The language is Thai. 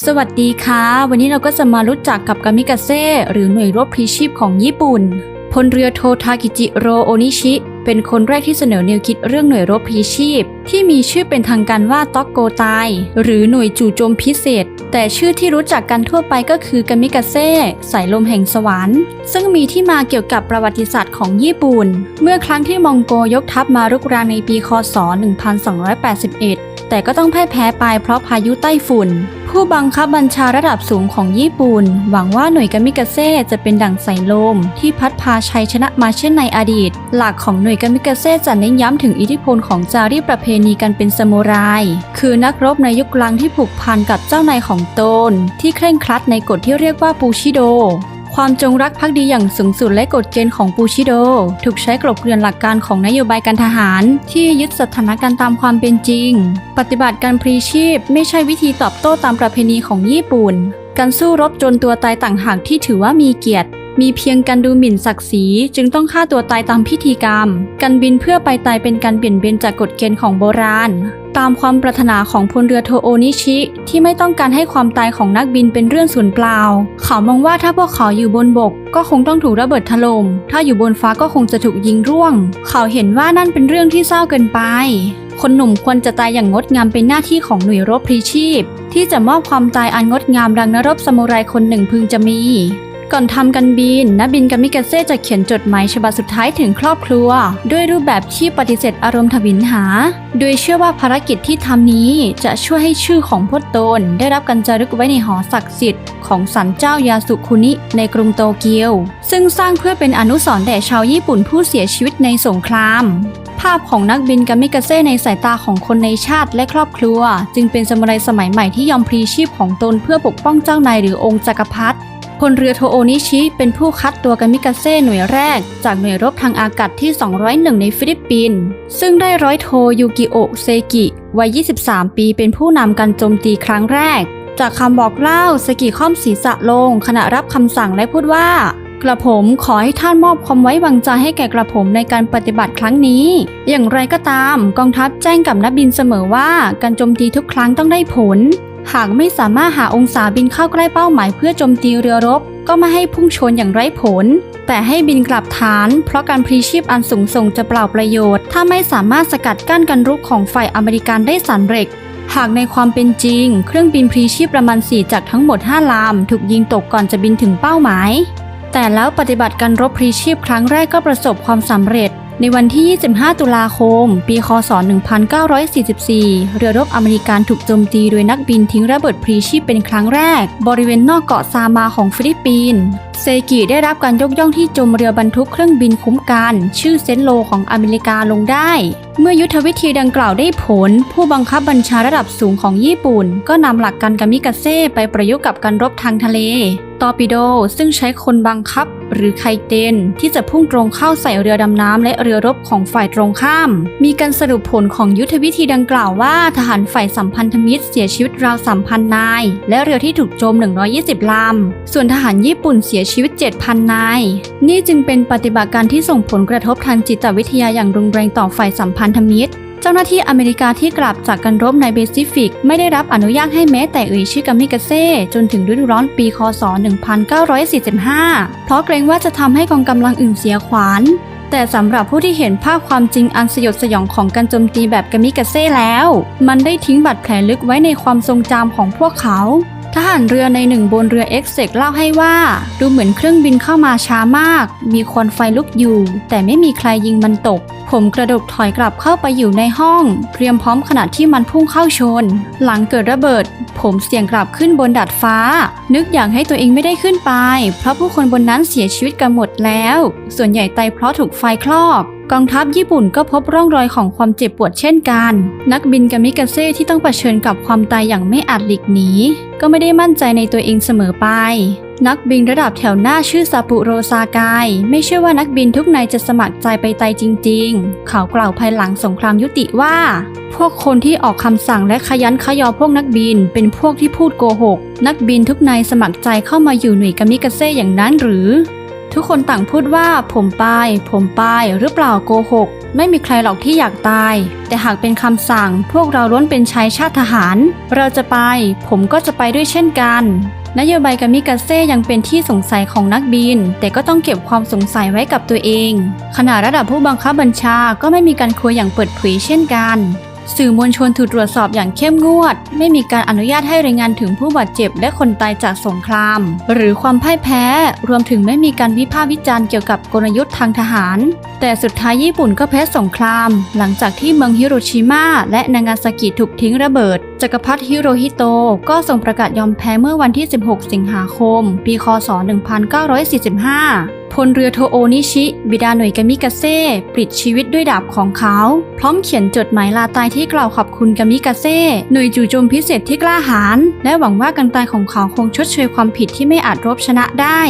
สวัสดีค่ะ วันนี้เราก็จะมารู้จักกับกามิกาเซ่หรือหน่วยรบพลีชีพของญี่ปุ่น พลเรือโททากิจิโรโอนิชิ เป็นคนแรกที่เสนอแนวคิดเรื่องหน่วยรบพลีชีพ ที่มีชื่อเป็นทางการว่าต็อกโกไตหรือหน่วยจู่โจมพิเศษ แต่ชื่อที่รู้จักกันทั่วไปก็คือกามิกาเซ่สายลมแห่งสวรรค์ ซึ่งมีที่มาเกี่ยวกับประวัติศาสตร์ของญี่ปุ่น เมื่อครั้งที่มองโกยกทัพมารุกรานในปีคศ 1281 แต่ก็ต้องพ่ายแพ้ไปเพราะพายุไต้ฝุ่น ผู้บังคับบัญชาระดับสูงของญี่ปุ่น หวังว่าหน่วยกามิกาเซ่จะเป็นดั่งสายลม ที่พัดพาชัยชนะมาเช่นในอดีต หลักของหน่วยกามิกาเซ่จะเน้นย้ำถึงอิทธิพลของจารีประเพณีการเป็นซามูไร คือนักรบในยุคกลางที่ผูกพันกับเจ้านายของตน ที่เคร่งครัดในกฎที่เรียกว่าปูชิโด ความจงรักภักดีอย่างสูงสุดและกฎเกณฑ์ของปูชิโด ถูกใช้กลบเกลื่อนหลักการของนโยบายการทหาร ที่ยึดสถานการณ์ตามความเป็นจริง ปฏิบัติการพลีชีพ ไม่ใช่วิธีตอบโต้ตามประเพณีของญี่ปุ่น การสู้รบจนตัวตายต่างหากที่ถือว่ามีเกียรติมีเพียงการดูหมิ่นศักดิ์ศรีจึงต้องฆ่าตัวตายตามพิธีกรรม การบินเพื่อไปตายเป็นการเปลี่ยนเบนจากกฎเกณฑ์ของโบราณ ตามความปรารถนาของพลเรือโทโอนิชิ ที่ไม่ต้องการให้ความตายของนักบินเป็นเรื่องส่วนเปล่า เขามองว่าถ้าพวกเขาอยู่บนบก ก็คงต้องถูกระเบิดถลม่ม ถ้าอยู่บนฟ้าก็คงจะถูกยิงร่วง เขาเห็นว่านั่นเป็นเรื่องที่เศร้าเกินไป คนหนุ่มควรจะตายอย่างงดงามเป็นหน้าที่ของหน่วยรบพลีชีพ ที่จะมอบความตายอันงดงามดังนักรบซามูไรคนหนึ่งพึงจะมี ก่อนทำกันบินนักบินกามิกาเซ่จะเขียนจดหมายฉบับสุดท้ายถึงครอบครัว ด้วยรูปแบบที่ปฏิเสธอารมณ์ทวินหา โดยเชื่อว่าภารกิจที่ทำนี้จะช่วยให้ชื่อของพวกตน ได้รับการจารึกไว้ในหอศักดิ์สิทธิ์ของศาลเจ้ายาสุคุนิในกรุงโตเกียว ซึ่งสร้างเพื่อเป็นอนุสรณ์แด่ชาวญี่ปุ่นผู้เสียชีวิตในสงคราม ภาพของนักบินกามิกาเซ่ในสายตาของคนในชาติและครอบครัว จึงเป็นสมุไรสมัยใหม่ที่ยอมพลีชีพของตนเพื่อปกป้องเจ้านายหรือองค์จักรพรรดิ พลเรือโทโอนิชิเป็นผู้คัดตัวกามิกาเซ่หน่วยแรก จากหน่วยรบทางอากาศที่ 201 ในฟิลิปปินส์ซึ่งได้ร้อยโทยูกิโอเซกิวัย 23 ปีเป็นผู้นำการโจมตีครั้งแรก จากคำบอกเล่าเซกิค่อมศีรษะลง ขณะรับคำสั่งและพูดว่า กระผมขอให้ท่านมอบความไว้วางใจให้แก่กระผมในการปฏิบัติครั้งนี้ อย่างไรก็ตาม กองทัพแจ้งกับนักบินเสมอว่าการโจมตีทุกครั้งต้องได้ผล หากไม่สามารถหาองศาบินเข้าใกล้เป้าหมายเพื่อโจมตีเรือรบ ก็ไม่ให้พุ่งชนอย่างไร้ผล แต่ให้บินกลับฐาน เพราะการพลีชีพอันสูงส่งจะเปล่าประโยชน์ ถ้าไม่สามารถสกัดกั้นการรุกของฝ่ายอเมริกันได้สำเร็จหากในความเป็นจริง เครื่องบินพลีชีพประมาณ 4 จากทั้งหมด 5 ลำถูกยิงตกก่อนจะบินถึงเป้าหมาย แต่แล้วปฏิบัติการรบพลีชีพครั้งแรกก็ประสบความสำเร็จ ในวันที่ 25 ตุลาคม ปีคศ 1944 เรือรบอเมริกันถูกโจมตีโดยนักบินทิ้งระเบิดพลีชีพเป็นครั้งแรก บริเวณนอกเกาะซามาของฟิลิปปินส์ เซกิได้รับการยกย่องที่จมเรือบรรทุกเครื่องบินคุ้มกัน ชื่อเซนโลของอเมริกาลงได้ เมื่อยุทธวิธีดังกล่าวได้ผล ผู้บังคับบัญชาระดับสูงของญี่ปุ่น ก็นำหลักการกามิกาเซ่ไปประยุกต์กับการรบทางทะเล ตอร์ปิโด ซึ่งใช้คนบังคับหรือไคเตนที่จะพุ่งตรงเข้าใส่เรือดำน้ำและเรือรบของฝ่ายตรงข้าม มีการสรุปผลของยุทธวิธีดังกล่าวว่า ทหารฝ่ายสัมพันธมิตรเสียชีวิตราวสามพันนาย และเรือที่ถูกโจม 120 ลำ ส่วนทหารญี่ปุ่นเสียชีวิต 7,000 นาย นี่จึงเป็นปฏิบัติการที่ส่งผลกระทบทางจิตวิทยาอย่างรุนแรงต่อฝ่ายสัมพันธมิตร เจ้าหน้าที่อเมริกาที่กลับจากการรบในแปซิฟิก ไม่ได้รับอนุญาตให้แม้แต่เอ่ยชื่อกามิกาเซ่จนถึงฤดูร้อนปีคศ 1945 เพราะเกรงว่าจะทำให้กองกำลังอื่นเสียขวัญแต่สำหรับผู้ที่เห็นภาพความจริงอันสยดสยองของการโจมตีแบบกามิกาเซ่แล้ว มันได้ทิ้งบาดแผลลึกไว้ในความทรงจำของพวกเขา ทหารเรือในหนึ่งบนเรือเอ็กเซกเล่าให้ว่า ดูเหมือนเครื่องบินเข้ามาช้ามาก มีควันไฟลุกอยู่ แต่ไม่มีใครยิงมันตก ผมกระโดดถอยกลับเข้าไปอยู่ในห้อง เตรียมพร้อมขณะที่มันพุ่งเข้าชน หลังเกิดระเบิด ผมเสี่ยงกลับขึ้นบนดาดฟ้า นึกอยากให้ตัวเองไม่ได้ขึ้นไป เพราะผู้คนบนนั้นเสียชีวิตกันหมดแล้ว ส่วนใหญ่ตายเพราะถูกไฟคลอก กองทัพญี่ปุ่นก็พบร่องรอยของความเจ็บปวดเช่นกัน นักบินกามิกาเซ่ที่ต้องเผชิญกับความตายอย่างไม่อาจหลีกหนีก็ไม่ได้มั่นใจในตัวเองเสมอไป นักบินระดับแถวหน้าชื่อซาปุโรซากาย ไม่เชื่อว่านักบินทุกนายจะสมัครใจไปตายจริง ๆ เขากล่าวภายหลังสงครามยุติว่า พวกคนที่ออกคำสั่งและขยันขยอพวกนักบิน เป็นพวกที่พูดโกหก นักบินทุกนายสมัครใจเข้ามาอยู่หน่วยกามิกาเซ่อย่างนั้นหรือ ทุกคนต่างพูดว่าผมไปผมไปหรือเปล่าโกหก ไม่มีใครหรอกที่อยากตาย แต่หากเป็นคำสั่ง พวกเราล้วนเป็นชายชาติทหาร เราจะไป ผมก็จะไปด้วยเช่นกันนโยบายกามิกาเซ่ยังเป็นที่สงสัยของนักบิน แต่ก็ต้องเก็บความสงสัยไว้กับตัวเอง ขณะระดับผู้บังคับบัญชาก็ไม่มีการคุยอย่างเปิดเผยเช่นกัน สื่อมวลชนถูกตรวจสอบอย่างเข้มงวด ไม่มีการอนุญาตให้รายงานถึงผู้บาดเจ็บและคนตายจากสงคราม หรือความพ่ายแพ้ รวมถึงไม่มีการวิพากษ์วิจารณ์เกี่ยวกับกลยุทธ์ทางทหาร แต่สุดท้ายญี่ปุ่นก็แพ้สงคราม หลังจากที่เมืองฮิโรชิมาและนางาซากิถูกทิ้งระเบิด จักรพรรดิฮิโรฮิโตก็ส่งประกาศยอมแพ้เมื่อวันที่ 16 สิงหาคม ปี คศ 1945 พลเรือโทโอนิชิ บิดาหน่วยกามิกาเซ่ปลิดชีวิตด้วยดาบของเขา พร้อมเขียนจดหมายลาตายที่กล่าวขอบคุณกามิกาเซ่หน่วยจู่โจมพิเศษที่กล้าหาญและหวังว่าการตายของเขาคงชดเชยความผิดที่ไม่อาจรบชนะได้